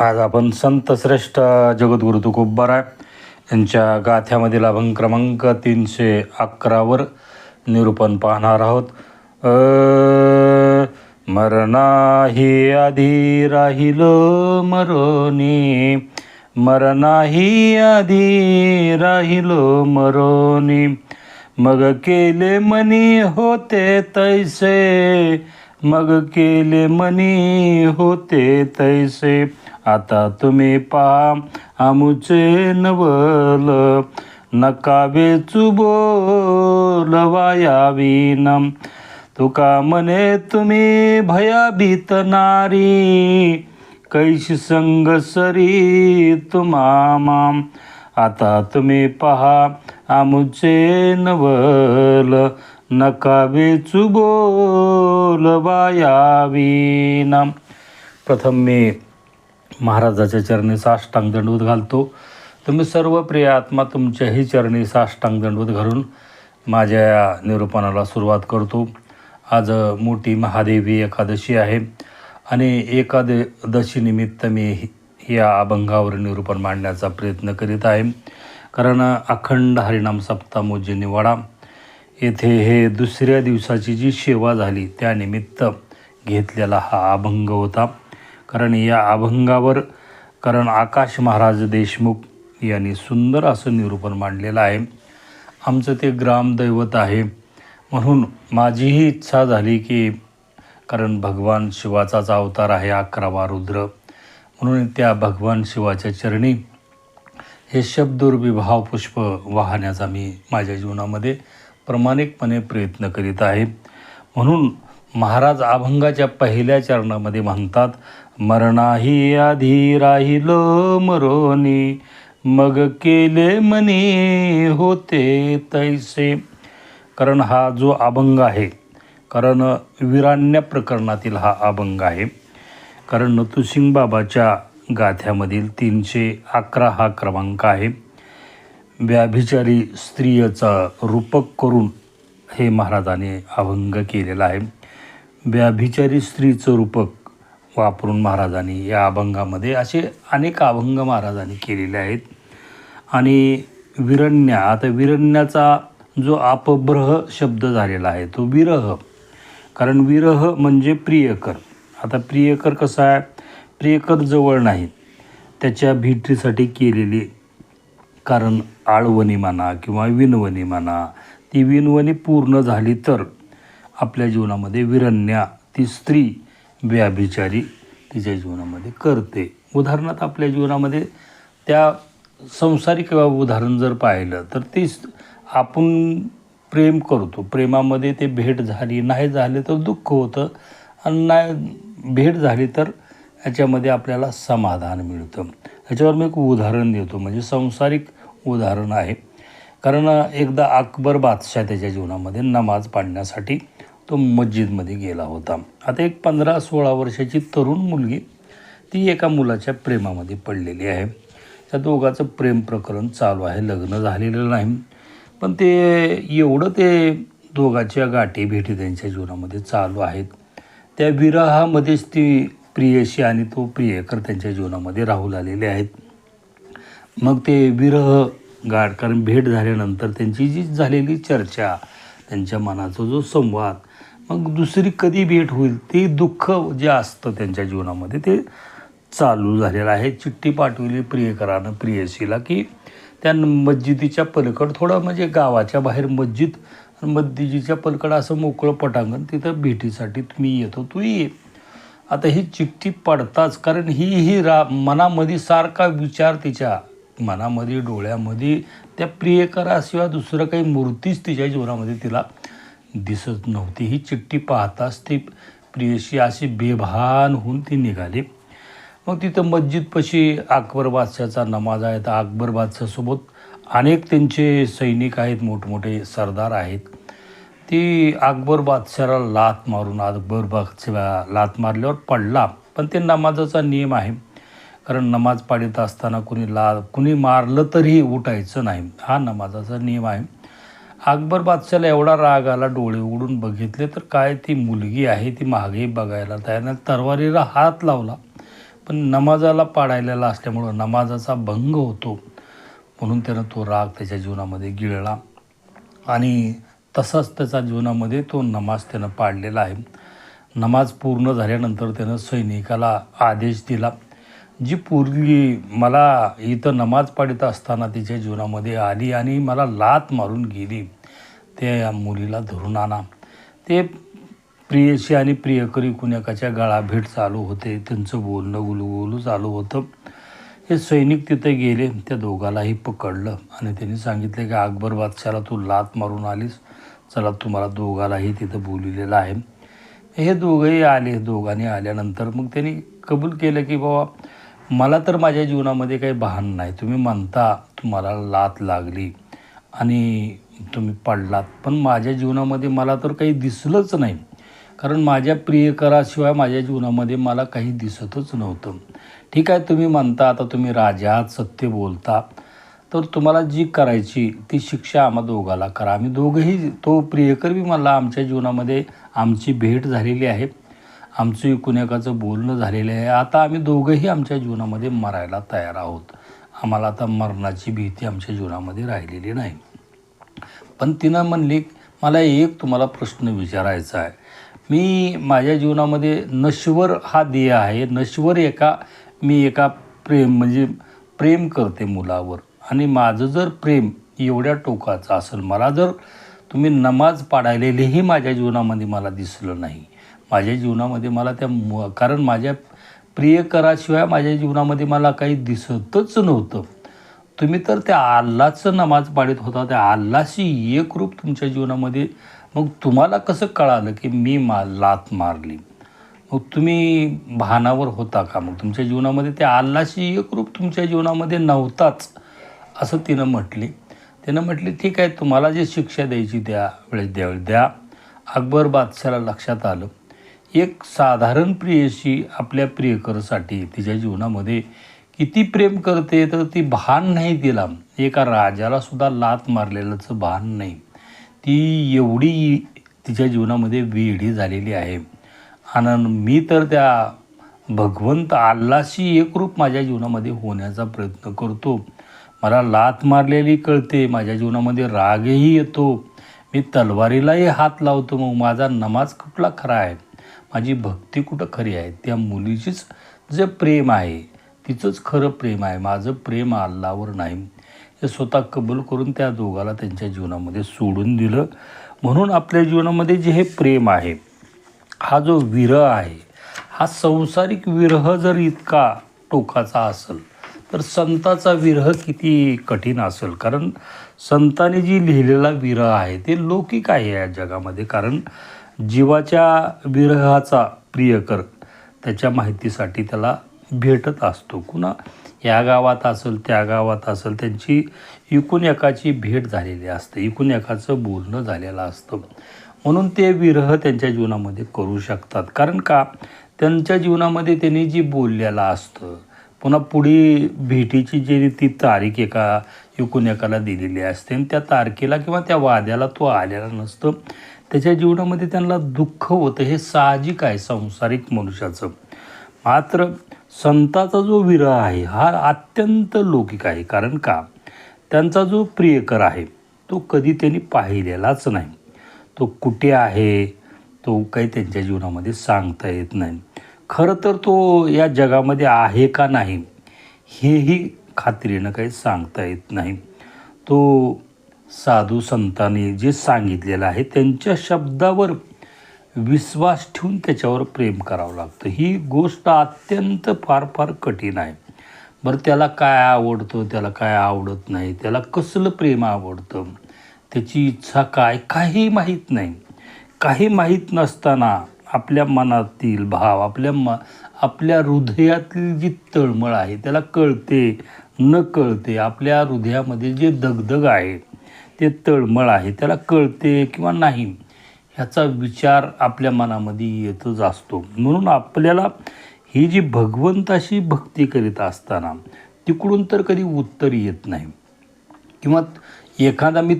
आज आपण संत श्रेष्ठ जगद्गुरु तुकोबाराय यांच्या गाथ्यामधील अभंग क्रमांक तीनशे अकरावर निरूपण पाहणार आहोत. मरणाही आधी राहिलो मरोनी. मरणाही आधी राहिलो मरोनी. मग केले मनी होते तैसे. मग केले मनी होते तैसे. आता तुम्ही पहा आमुचे नवल नका वेचू बोल तुका म्हणे तुम्ही भयाभीत नारी कैशी संग सरी तुमामाम आता तुम्ही पहा आमुचे नवल नका वेचू बोल प्रथम मी महाराजाच्या चरणी साष्टांग दंडवत घालतो. तुम्ही सर्व प्रिय आत्मा तुमच्याही चरणी साष्टांग दंडवत घालून माझ्या या निरूपणाला सुरुवात करतो. आज मोठी महादेवी एकादशी आहे आणि एकादशीनिमित्त मी या अभंगावर निरूपण मांडण्याचा प्रयत्न करीत आहे. कारण अखंड हरिनाम सप्ताह मोजिनीवाडा येथे हे दुसऱ्या दिवसाची जी सेवा झाली त्यानिमित्त घेतलेला हा अभंग होता. कारण या अभंगावर कारण आकाश महाराज देशमुख यांनी सुंदर असं निरूपण मांडलेलं आहे. आमचं ते ग्रामदैवत आहे. म्हणून माझीही इच्छा झाली की कारण भगवान शिवाचाच अवतार आहे अकरावा रुद्र. म्हणून त्या भगवान शिवाच्या चरणी हे शब्दुर्विभाव पुष्प वाहण्याचा मी माझ्या जीवनामध्ये प्रामाणिकपणे प्रयत्न करीत आहे. म्हणून महाराज अभंगाच्या पहिल्या चरणामध्ये म्हणतात मरणाही आधी राहिलो मरोनी मग केले मनी होते तैसे. कारण हा जो अभंग आहे कारण विराण्य प्रकरणातील हा अभंग आहे. कारण नतुसिंग बाबाच्या गाथ्यामधील तीनशे अकरा हा क्रमांक आहे. व्याभिचारी स्त्रियचा रूपक करून हे महाराजाने अभंग केलेला आहे. व्याभिचारी स्त्रीचं रूपक वापरून महाराजांनी या अभंगामध्ये असे अनेक अभंग महाराजांनी केलेले आहेत. आणि विरण्या आता विरण्याचा जो अपभ्रह शब्द झालेला आहे तो विरह. कारण विरह म्हणजे प्रियकर. आता प्रियकर कसा आहे? प्रियकर जवळ नाही. त्याच्या भेटीसाठी केलेली कारण आळवणी म्हणा किंवा विनवणी म्हणा ती विनवणी पूर्ण झाली तर आपल्या जीवनामध्ये विरण्या ती स्त्री व्याभिचारी तिच्या जीवनामध्ये करते. उदाहरणार्थ आपल्या जीवनामध्ये त्या संसारिक उदाहरण जर पाहिलं तर ती आपण प्रेम करतो. प्रेमामध्ये ते भेट झाली नाही झाले तर दुःख होतं. आणि नाही भेट झाली तर याच्यामध्ये आपल्याला समाधान मिळतं. याच्यावर मी एक उदाहरण देतो म्हणजे संसारिक उदाहरण आहे. कारण एकदा अकबर बादशाह त्याच्या जीवनामध्ये नमाज पाडण्यासाठी तो मस्जिदमध्ये गेला होता. आता एक पंधरा सोळा वर्षाची तरुण मुलगी ती एका मुलाच्या प्रेमामध्ये पडलेली आहे. त्या दोघाचं प्रेम प्रकरण चालू आहे. लग्न झालेलं नाही. पण ते एवढं ते दोघाच्या गाठी भेटी त्यांच्या जीवनामध्ये चालू आहेत. त्या विरहामध्येच ती प्रियशी आणि तो प्रियकर त्यांच्या जीवनामध्ये राहू लागलेले आहेत. मग ते विरह गाठ कारण भेट झाल्यानंतर त्यांची जी झालेली चर्चा त्यांच्या मनाचा जो संवाद मग दुसरी कधी भेट होईल? ते दुःख जे असतं त्यांच्या जीवनामध्ये ते चालू झालेलं आहे. चिठ्ठी पाठवली प्रियकरानं प्रियसीला की त्या मस्जिदीच्या पलकड थोडं म्हणजे गावाच्या बाहेर मस्जिद मस्जिदीच्या पलकड असं मोकळं पटांगण तिथं भेटीसाठी तुम्ही येतो तू ये. आता ही चिठ्ठी पडताच कारण ही ही रा मनामध्ये सारखा विचार तिच्या मनामध्ये डोळ्यामध्ये त्या प्रियकराशिवाय दुसरं काही मूर्तीच तिच्या जीवनामध्ये तिला दिसत नव्हती. ही चिठ्ठी पाहताच ती प्रियशी अशी बेभान होऊन ती निघाली. मग तिथं मस्जिदपाशी अकबर बादशाहचा नमाज आहे तर अकबर बादशाहसोबत अनेक त्यांचे सैनिक आहेत मोठमोठे सरदार आहेत. ती अकबर बादशाला लात मारून अकबर बादशा लात मारल्यावर पडला. पण ते नमाजाचा नियम आहे. कारण नमाज पाडीत असताना कुणी ला कुणी मारलं तरीही उठायचं नाही. हा नमाजाचा नियम आहे. अकबर बादशाला एवढा राग आला डोळे उघडून बघितले तर काय ती मुलगी आहे ती मागे बघायला तयार नाही. तरवारीला हात लावला पण नमाजाला पाडायलेला असल्यामुळं नमाजाचा भंग होतो. म्हणून त्यानं तो राग त्याच्या जीवनामध्ये गिळला. आणि तसाच त्याचा जीवनामध्ये तो नमाज त्यानं पाडलेला आहे. नमाज पूर्ण झाल्यानंतर त्यानं सैनिकाला आदेश दिला. जी पूर्वी मला इथं नमाज पाडित असताना तिच्या जीवनामध्ये आली आणि मला लात मारून गेली त्या मुलीला धरून आणा. ते प्रियशी आणि प्रियकरी कुण्याकाच्या गळाभेट चालू होते त्यांचं बोलणं गुलुगुलू चालू होतं. हे सैनिक तिथे गेले त्या दोघालाही पकडलं आणि त्यांनी सांगितले की अकबर बादशाला तू लात मारून आलीस चला तुम्हाला दोघालाही तिथं बोलिलेलं आहे. हे दोघंही आले दोघांनी आल्यानंतर मग त्यांनी कबूल केलं की बाबा मला तर माझ्या जीवनामध्ये काही भान नाही. तुम्ही म्हणता तुम्हाला लात लागली आणि तुम्ही पडलात. पण माझ्या जीवनामध्ये मला तर काही दिसलंच नाही. कारण माझ्या प्रियकराशिवाय माझ्या जीवनामध्ये मला काही दिसतच नव्हतं. ठीक आहे तुम्ही म्हणता आता तुम्ही राजा सत्य बोलता. तर तुम्हाला जी करायची ती शिक्षा आम्हा दोघाला करा. आम्ही दोघंही तो प्रियकर बी मला आमच्या जीवनामध्ये आमची भेट झालेली आहे. आमचं कुणाकाचं बोलणं झालेलं आहे. आता आम्ही दोघंही आमच्या जीवनामध्ये मरायला तयार आहोत. आम्हाला आता मरणाची भीती आमच्या जीवनामध्ये राहिलेली नाही. पण तिनं म्हणली मला एक तुम्हाला प्रश्न विचारायचा आहे. मी माझ्या जीवनामध्ये नश्वर हा ध्येय आहे. नश्वर एका मी एका प्रेम म्हणजे प्रेम करते मुलावर. आणि माझं जर प्रेम एवढ्या टोकाचं असेल मला जर तुम्ही नमाज पाडायलेलेही माझ्या जीवनामध्ये मला दिसलं नाही माझ्या जीवनामध्ये मला त्या मु कारण माझ्या प्रियकराशिवाय माझ्या जीवनामध्ये मला काही दिसतच नव्हतं. तुम्ही तर त्या आल्लाचं नमाज पाडत होता त्या आल्लाशी एक रूप तुमच्या जीवनामध्ये. मग तुम्हाला कसं कळालं की मी मा लात मारली? मग तुम्ही भानावर होता का? मग तुमच्या जीवनामध्ये त्या आल्लाशी एक रूप तुमच्या जीवनामध्ये नव्हताच असं तिनं म्हटली. तिनं म्हटली ठीक आहे तुम्हाला जी शिक्षा द्यायची त्या वेळेस द्यावेळी द्या. अकबर बादशाला लक्षात आलं. एक साधारण प्रियशी आपल्या प्रियकरसाठी तिच्या जीवनामध्ये किती प्रेम करते तर ती भान नाही तिला. एका राजाला सुद्धा लात मारलेलंचं भान नाही. ती एवढी तिच्या जीवनामध्ये वेडी झालेली आहे. आणि मी तर त्या भगवंत आल्लाशी एकरूप माझ्या जीवनामध्ये होण्याचा प्रयत्न करतो. मला लात मारलेली कळते माझ्या जीवनामध्ये रागही येतो. मी तलवारीलाही हात लावतो मग माझा नमाज कुठला खरा आहे? माझी भक्ती कुठं खरी आहे? त्या मुलीचीच जे प्रेम आहे तिचंच खरं प्रेम आहे. माझं प्रेम अल्लावर नाही. हे स्वतः कबूल करून त्या दोघाला त्यांच्या जीवनामध्ये सोडून दिलं. म्हणून आपल्या जीवनामध्ये जे हे प्रेम आहे हा जो विरह आहे हा संसारिक विरह जर इतका टोकाचा असेल तर संताचा विरह किती कठीण असेल? कारण संतांनी जी लिहिलेला विरह आहे ते लौकिक आहे या जगामध्ये. कारण जीवाच्या विरहाचा प्रियकर त्याच्या माहितीसाठी त्याला भेटत असतो. कुणा? या गावात असेल त्या गावात असेल त्यांची एकूण एकाची भेट झालेली असते. एकूण एकाचं बोलणं झालेलं असतं. म्हणून ते विरह त्यांच्या जीवनामध्ये करू शकतात. कारण का? त्यांच्या जीवनामध्ये त्यांनी जी बोललेलं असतं पुन्हा पुढे भेटीची जी ती तारीख एका एकूण एकाला दिलेली असते आणि त्या तारखेला किंवा त्या वाद्याला तो आलेला नसतं. त्याच्या जीवनामध्ये त्यांना दुःख होतं. हे साहजिक आहे संसारिक मनुष्याचं. मात्र संताचा जो विरह आहे हा अत्यंत लौकिक आहे. कारण का? त्यांचा जो प्रियकर आहे तो कधी त्यांनी पाहिलेलाच नाही. तो कुठे आहे तो काही त्यांच्या जीवनामध्ये सांगता येत नाही. खरं तर तो या जगामध्ये आहे का नाही हेही खात्रीनं काही सांगता येत नाही. तो साधू संतांनी जे सांगितलेलं आहे त्यांच्या शब्दावर विश्वास ठेवून त्याच्यावर प्रेम करावं लागतं. ही गोष्ट अत्यंत फार फार कठीण आहे. बरं त्याला काय आवडतं त्याला काय आवडत नाही त्याला कसलं प्रेम आवडतं त्याची इच्छा काय काही माहीत नाही. काही माहीत नसताना आपल्या मनातील भाव आपल्या म आपल्या हृदयातील जी तळमळ आहे त्याला कळते न कळते आपल्या हृदयामध्ये जे दगदग आहे ते तळमळ आहे त्याला कळते किंवा नाही ह्याचा विचार आपल्या मनामध्ये येतच असतो. म्हणून आपल्याला ही जी भगवंताशी भक्ती करीत असताना तिकडून तर कधी उत्तर येत नाही. किंवा एखादा मी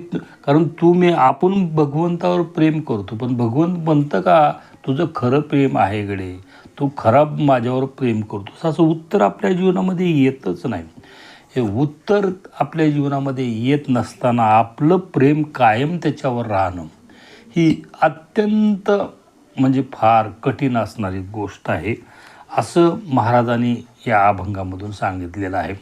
कारण तू मी आपण भगवंतावर प्रेम करतो पण भगवंत म्हणतं का? तुझं खरं प्रेम आहे गडे. तू खराब माझ्यावर प्रेम करतोस असं उत्तर आपल्या जीवनामध्ये येतच नाही. हे उत्तर आपल्या जीवनामध्ये येत नसताना आपलं प्रेम कायम त्याच्यावर राहणं ही अत्यंत म्हणजे फार कठीण असणारी गोष्ट आहे असं महाराजांनी या अभंगामधून सांगितलेलं आहे.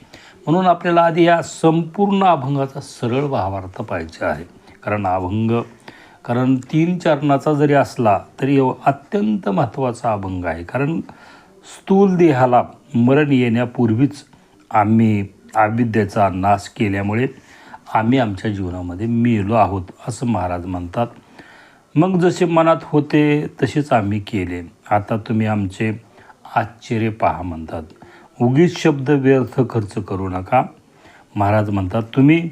म्हणून आपल्याला आधी या संपूर्ण अभंगाचा सरळ भावार्थ पाहिजे आहे. कारण अभंग कारण तीन चरणाचा जरी असला तरी अत्यंत महत्त्वाचा अभंग आहे. कारण स्थूल देहाला मरण येण्यापूर्वीच आम्ही अविद्येचा नाश केल्यामुळे आम्ही आमच्या जीवनामध्ये मेलो आहोत असं महाराज म्हणतात. मग जसे मनात होते तसेच आम्ही केले. आता तुम्ही आमचे आश्चर्य पहा म्हणतात. उगीच शब्द व्यर्थ खर्च करू नका. महाराज म्हणतात तुम्ही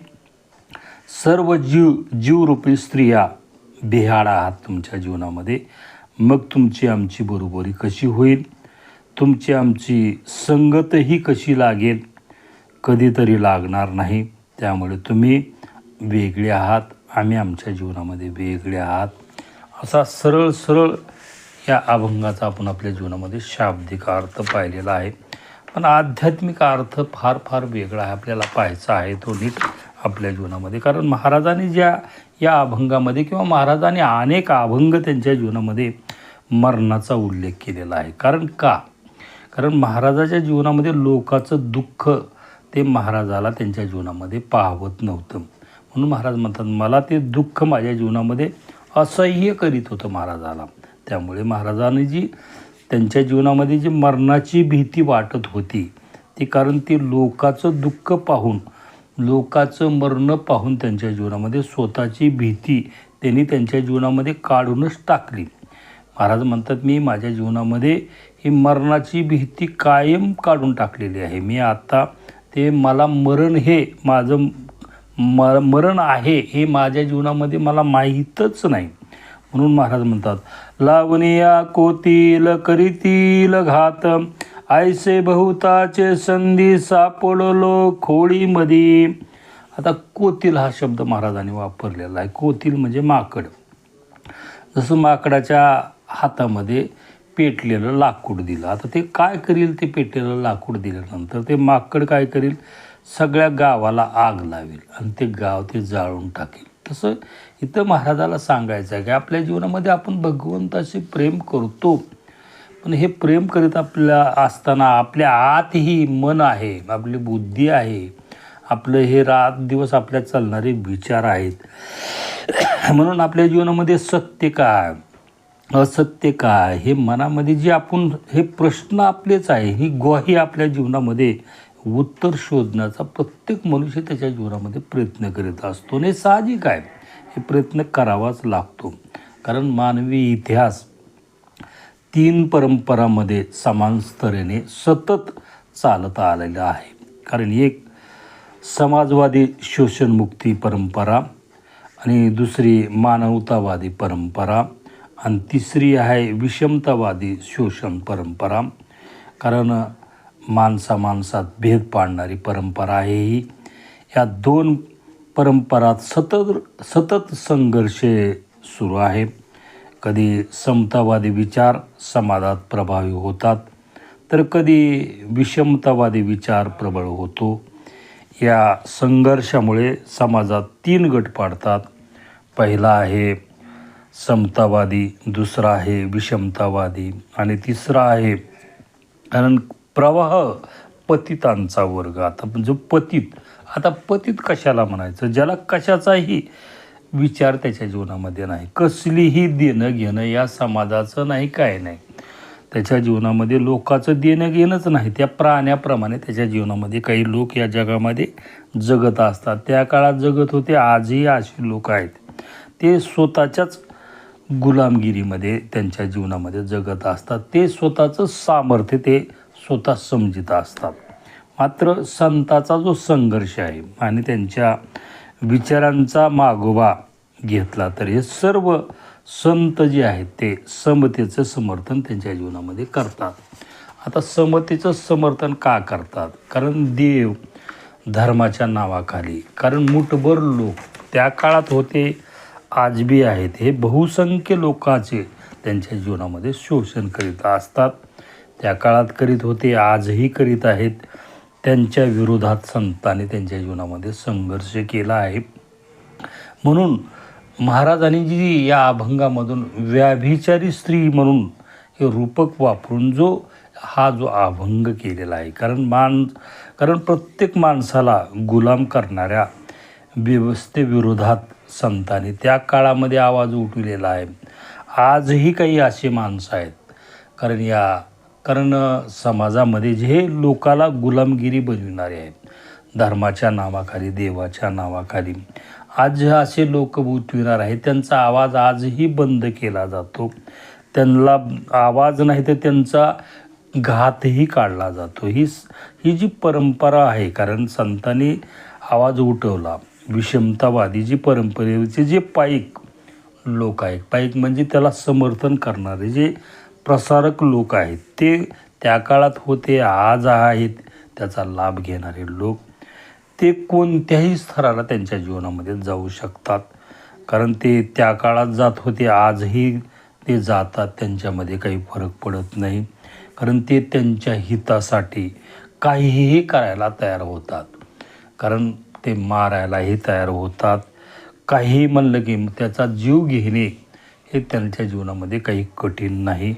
सर्व जीव जीवरूपी स्त्रिया बिहाड आहात तुमच्या जीवनामध्ये. मग तुमची आमची बरोबरी कशी होईल? तुमची आमची संगतही कशी लागेल? कधीतरी लागणार नाही. त्यामुळे तुम्ही वेगळे आहात. आम्ही आमच्या जीवनामध्ये वेगळे आहात. असा सरळ सरळ या अभंगाचा आपण आपल्या जीवनामध्ये शाब्दिक अर्थ पाहिलेला आहे. पण आध्यात्मिक अर्थ फार फार वेगळा आहे. आपल्याला पाहायचा आहे तो नीट आपल्या जीवनामध्ये. कारण महाराजांनी ज्या या अभंगामध्ये किंवा महाराजांनी अनेक अभंग त्यांच्या जीवनामध्ये मरणाचा उल्लेख केलेला आहे. कारण का? कारण महाराजाच्या जीवनामध्ये लोकाचं दुःख ते महाराजाला त्यांच्या जीवनामध्ये पाहवत नव्हतं. म्हणून महाराज म्हणतात मला ते दुःख माझ्या जीवनामध्ये असह्य करीत होतं महाराजाला. त्यामुळे महाराजांनी जी त्यांच्या जीवनामध्ये जी मरणाची भीती वाटत होती ती कारण ती लोकाचं दुःख पाहून लोकाचं मरणं पाहून त्यांच्या जीवनामध्ये स्वतःची भीती त्यांनी त्यांच्या जीवनामध्ये काढूनच टाकली. महाराज म्हणतात मी माझ्या जीवनामध्ये ही मरणाची भीती कायम काढून टाकलेली आहे. मी आता ते मला मरण हे माझं म मरण आहे हे माझ्या जीवनामध्ये मला माहीतच नाही. म्हणून महाराज म्हणतात लावणिया कोतील करीतील घात ऐसे बहुताचे संधी सापडलो खोळीमध्ये. आता कोतील हा शब्द महाराजांनी वापरलेला आहे. कोतील म्हणजे माकड. जसं माकडाच्या हातामध्ये पेटलेलं लाकूड दिलं. आता ते काय करील ते पेटलेलं लाकूड दिल्यानंतर ते माकड काय करील? सगळ्या गावाला आग लावेल आणि ते गाव ते जाळून टाकेल. तसं इथं महाराजाला सांगायचं आहे की आपल्या जीवनामध्ये आपण भगवंताशी प्रेम करतो. पण हे प्रेम करीत आपल्या असताना आपल्या आतही मन आहे आपली बुद्धी आहे. आपलं हे रात दिवस आपल्या चालणारे विचार आहेत. म्हणून आपल्या जीवनामध्ये सत्य काय? असत्य काय? हे मनामध्ये जे आपण हे प्रश्न आपलेच आहे ही ग्वाही आपल्या जीवनामध्ये उत्तर शोधण्याचा प्रत्येक मनुष्य त्याच्या जीवनामध्ये प्रयत्न करीत असतो. आणि साहजिक आहे. हे प्रयत्न करावाच लागतो. कारण मानवी इतिहास तीन परंपरामध्ये समान स्तरेने सतत चालत आलेलं आहे. कारण एक समाजवादी शोषणमुक्ती परंपरा आणि दुसरी मानवतावादी परंपरा. आणि तिसरी आहे विषमतावादी शोषण परंपरा. कारण माणसा माणसात भेद पाडणारी परंपरा आहे ही. या दोन परंपरात सतत सतत संघर्ष सुरू आहे. कधी समतावादी विचार समाजात प्रभावी होतात तर कधी विषमतावादी विचार प्रबळ होतो. या संघर्षामुळे समाजात तीन गट पाडतात. पहिला आहे समतावादी दुसरा आहे विषमतावादी आणि तिसरा आहे कारण प्रवाह पतितांचा वर्ग. आता जो पतित आता पतित कशाला म्हणायचं? ज्याला कशाचाही विचार त्याच्या जीवनामध्ये नाही. कसलीही देणं घेणं या समाजाचं नाही काय नाही. त्याच्या जीवनामध्ये लोकाचं देणं घेणंच नाही. त्या प्राण्याप्रमाणे त्याच्या जीवनामध्ये काही लोक या जगामध्ये जगत असतात. त्या काळात जगत होते आजही असे लोक आहेत. ते स्वतःच्याच गुलामगिरीमध्ये त्यांच्या जीवनामध्ये जगत असतात. ते स्वतःचं सामर्थ्य ते स्वतः समजित असतात. मात्र संताचा जो संघर्ष आहे आणि त्यांच्या विचारांचा मागोवा घेतला तर हे सर्व संत जे आहेत ते समतेचं समर्थन त्यांच्या जीवनामध्ये करतात. आता समतेचं समर्थन का करतात? कारण देव धर्माच्या नावाखाली कारण मुठभर लोक त्या काळात होते आजबी आहेत हे बहुसंख्य लोकांचे त्यांच्या जीवनामध्ये शोषण करीत असतात. त्या काळात करीत होते आजही करीत आहेत. त्यांच्या विरोधात संतांनी त्यांच्या जीवनामध्ये संघर्ष केला आहे. म्हणून महाराजांनी जी या अभंगामधून व्याभिचारी स्त्री म्हणून हे रूपक वापरून जो हा जो अभंग केलेला आहे कारण मान कारण प्रत्येक माणसाला गुलाम करणाऱ्या व्यवस्थेविरोधात संतांनी त्या काळामध्ये आवाज उठविलेला आहे. आजही काही असे माणसं आहेत. कारण या कारण समाजामध्ये जे लोकाला गुलामगिरी बनविणारे आहेत. धर्माच्या नावाखाली देवाच्या नावाखाली. आज जे असे लोक उठविणार आहेत त्यांचा आवाज आजही बंद केला जातो. त्यांना आवाज नाही तर त्यांचा घातही काढला जातो. ही ही जी परंपरा आहे कारण संतांनी आवाज उठवला. विषमतावादी जी परंपरेचे जे पाईक लोक आहेत पाईक म्हणजे त्याला समर्थन करणारे जे प्रसारक लोक आहेत ते त्या काळात होते आज आहेत त्याचा लाभ घेणारे लोक ते कोणत्याही स्तराला त्यांच्या जीवनामध्ये जाऊ शकतात. कारण ते त्या काळात जात होते आजही ते जातात त्यांच्यामध्ये काही फरक पडत नाही. कारण ते त्यांच्या हितासाठी काहीही करायला तयार होतात. कारण ते मारायलाही तयार होतात. काही म्हणलं की त्याचा जीव घेणे हे त्यांच्या जीवनामध्ये काही कठीण नाही.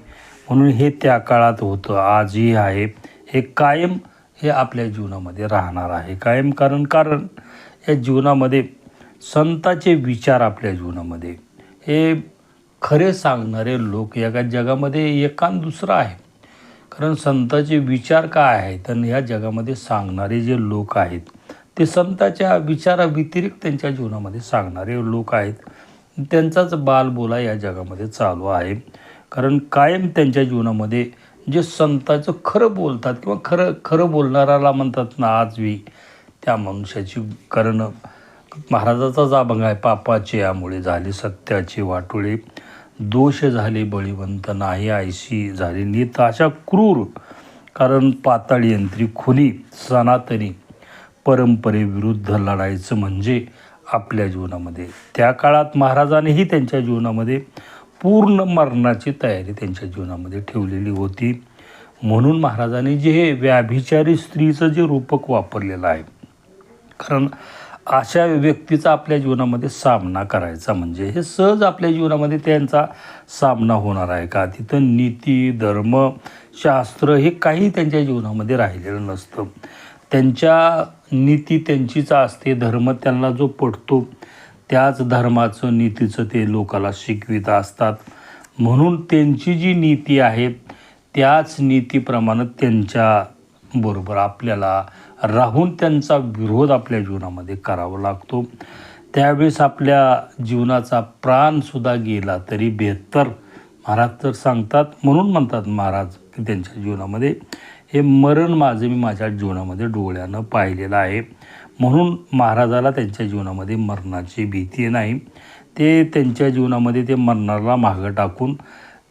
म्हणून हे त्या काळात होतं. आजही आहे. हे कायम हे आपल्या जीवनामध्ये राहणार आहे. कायम कारण कारण या जीवनामध्ये संताचे विचार आपल्या जीवनामध्ये. हे खरे सांगणारे लोक या जगामध्ये एकान दुसरा आहे. कारण संताचे विचार काय आहेत? तर ह्या जगामध्ये सांगणारे जे लोक आहेत ते संताच्या विचाराव्यतिरिक्त त्यांच्या जीवनामध्ये सांगणारे लोक आहेत. त्यांचाच बालबोला या जगामध्ये चालू आहे. कारण कायम त्यांच्या जीवनामध्ये जे संताचं खरं बोलतात किंवा खरं खरं बोलणाराला म्हणतात ना आजवी त्या मनुष्याची कारण. महाराजाचाच अभंग आहे पापाचे यामुळे झाले सत्याचे वाटोळे. दोष झाले बळीवंत नाही आयशी झाली नीत. अशा क्रूर कारण पाताळ यंत्री खुनी सनातनी परंपरेविरुद्ध लढायचं म्हणजे आपल्या जीवनामध्ये. त्या काळात महाराजांनीही त्यांच्या जीवनामध्ये पूर्ण मरणाची तयारी त्यांच्या जीवनामध्ये ठेवलेली होती. म्हणून महाराजांनी जे हे व्याभिचारी स्त्रीचं जे रूपक वापरलेलं आहे कारण अशा व्यक्तीचा आपल्या जीवनामध्ये सामना करायचा म्हणजे हे सहज आपल्या जीवनामध्ये त्यांचा सामना होणार आहे का? तिथं नीती धर्म शास्त्र हे काही त्यांच्या जीवनामध्ये राहिलेलं नसतं. त्यांच्या नीती त्यांचीच असते धर्म त्यांना जो पडतो त्याच धर्माचं नीतीचं ते लोकाला शिकवित असतात. म्हणून त्यांची जी नीती आहे त्याच नीतीप्रमाणे त्यांच्या बरोबर आपल्याला राहून त्यांचा विरोध आपल्या जीवनामध्ये करावा लागतो. त्यावेळेस आपल्या जीवनाचा प्राणसुद्धा गेला तरी बेहत्तर महाराज तर सांगतात म्हणून म्हणतात महाराज की त्यांच्या जीवनामध्ये हे मरण माझं मी माझ्या जीवनामध्ये डोळ्यानं पाहिलेलं आहे. म्हणून महाराजाला त्यांच्या जीवनामध्ये मरणाची भीती नाही. ते त्यांच्या जीवनामध्ये ते मरणाला मागं टाकून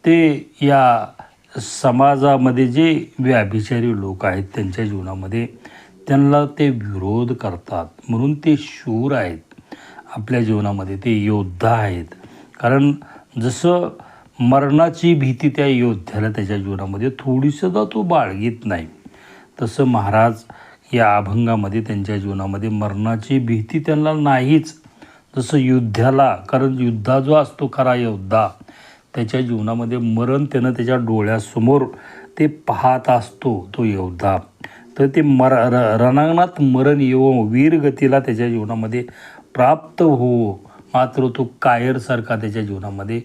ते या समाजामध्ये जे व्याभिचारी लोक आहेत त्यांच्या जीवनामध्ये त्यांना ते विरोध करतात. म्हणून ते शूर आहेत. आपल्या जीवनामध्ये ते योद्धा आहेत. कारण जसं मरणाची भीती त्या योद्ध्याला त्याच्या जीवनामध्ये थोडीसुद्धा तो बाळगीत नाही. तसं महाराज या अभंगामध्ये त्यांच्या जीवनामध्ये मरणाची भीती त्यांना नाहीच. जसं युद्धाला कारण युद्धा जो असतो खरा योद्धा त्याच्या जीवनामध्ये मरण त्यानं त्याच्या डोळ्यासमोर ते पाहत असतो तो योद्धा. तर ते मर र रणांगणात मरण येवो वीरगतीला त्याच्या जीवनामध्ये प्राप्त होवो. मात्र तो कायरसारखा त्याच्या जीवनामध्ये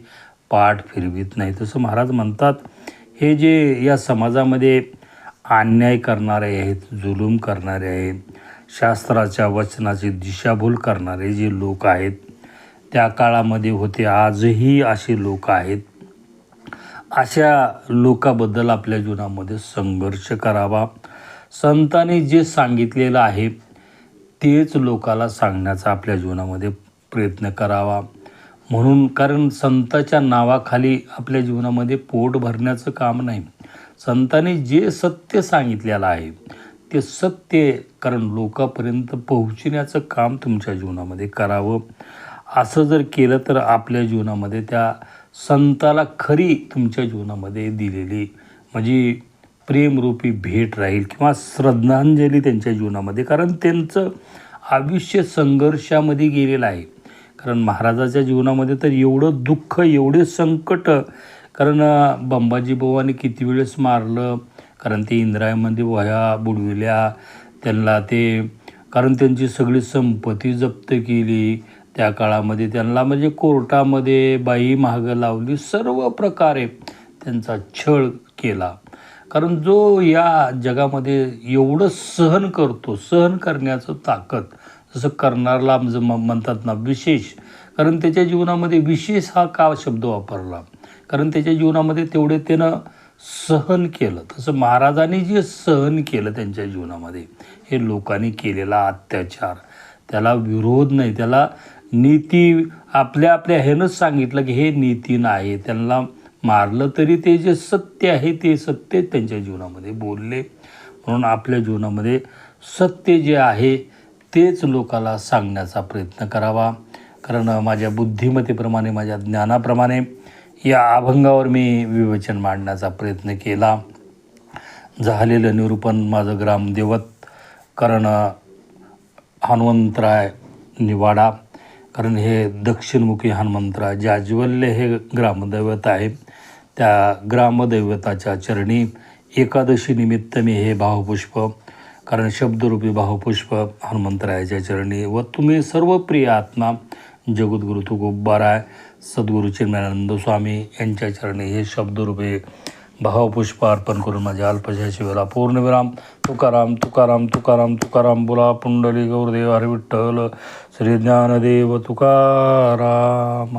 पाठ फिरवित नाही. तसं महाराज म्हणतात हे जे या समाजामध्ये अन्याय करणारे आहेत जुलूम करणारे आहेत शास्त्राच्या वचनाची दिशाभूल करणारे जे लोक आहेत त्या काळामध्ये होते आजही असे लोक आहेत. अशा लोकाबद्दल आपल्या जीवनामध्ये संघर्ष करावा. संतांनी जे सांगितलेलं आहे तेच लोकाला सांगण्याचा आपल्या जीवनामध्ये प्रयत्न करावा. म्हणून कारण संताच्या नावाखाली आपल्या जीवनामध्ये पोट भरण्याचं काम नाही. संतांनी जे सत्य सांगितलेलं आहे ते सत्य कारण लोकांपर्यंत पोहोचण्याचं काम तुमच्या जीवनामध्ये करावं. असं जर केलं तर आपल्या जीवनामध्ये त्या संताला खरी तुमच्या जीवनामध्ये दिलेली म्हणजे प्रेमरूपी भेट राहील किंवा श्रद्धांजली त्यांच्या जीवनामध्ये. कारण त्यांचं आयुष्य संघर्षामध्ये गेलेलं आहे. कारण महाराजाच्या जीवनामध्ये तर एवढं दुःख एवढे संकट कारण बंबाजी बुवाने किती वेळेस मारलं कारण ते इंद्रायमध्ये वह्या बुडविल्या त्यांना ते कारण त्यांची सगळी संपत्ती जप्त केली त्या काळामध्ये त्यांना म्हणजे कोर्टामध्ये बाई महागं लावली सर्व प्रकारे त्यांचा छळ केला. कारण जो या जगामध्ये एवढं सहन करतो सहन करण्याचं ताकद जसं करणारला ज- म- म्हणतात ना विशेष. कारण त्याच्या जीवनामध्ये विशेष हा का शब्द वापरला? कारण त्याच्या जीवनामध्ये तेवढे त्यानं सहन केलं. तसं महाराजांनी जे सहन केलं त्यांच्या जीवनामध्ये हे लोकांनी केलेला अत्याचार त्याला विरोध नाही. त्याला नीती आपल्या आपल्या ह्यानंच सांगितलं की हे नीती नाही. त्यांना मारलं तरी ते जे सत्य आहे ते सत्य त्यांच्या जीवनामध्ये बोलले. म्हणून आपल्या जीवनामध्ये सत्य जे आहे तेच लोकाला सांगण्याचा प्रयत्न करावा. कारण माझ्या बुद्धिमत्तेप्रमाणे माझ्या ज्ञानाप्रमाणे या अभंगावर मी विवेचन मांडण्याचा प्रयत्न केला. झालेलं निरूपण माझं ग्रामदेवत कारण हनुमंतराय निवाडा. कारण हे दक्षिणमुखी हनुमंतराय जाज्वल्य हे ग्रामदैवत आहे. त्या ग्रामदैवताच्या चरणी एकादशी निमित्त मी हे भावपुष्प कारण शब्दरूपी भावपुष्प हनुमंतरायाच्या चरणी व तुम्ही सर्व प्रिय आत्मा जगद्गुरु तुकोबाराय सद्गुरु चिन्मयानंद स्वामी यांच्या चरणी हे शब्दरूपे भावपुष्प अर्पण करून माझ्या अल्पशा शिवेला पूर्णविराम तुकाराम तुकाराम तुकाराम तुकाराम बोला पुंडली गौरदेव हरविठ्ठल श्री ज्ञानदेव तुकाराम.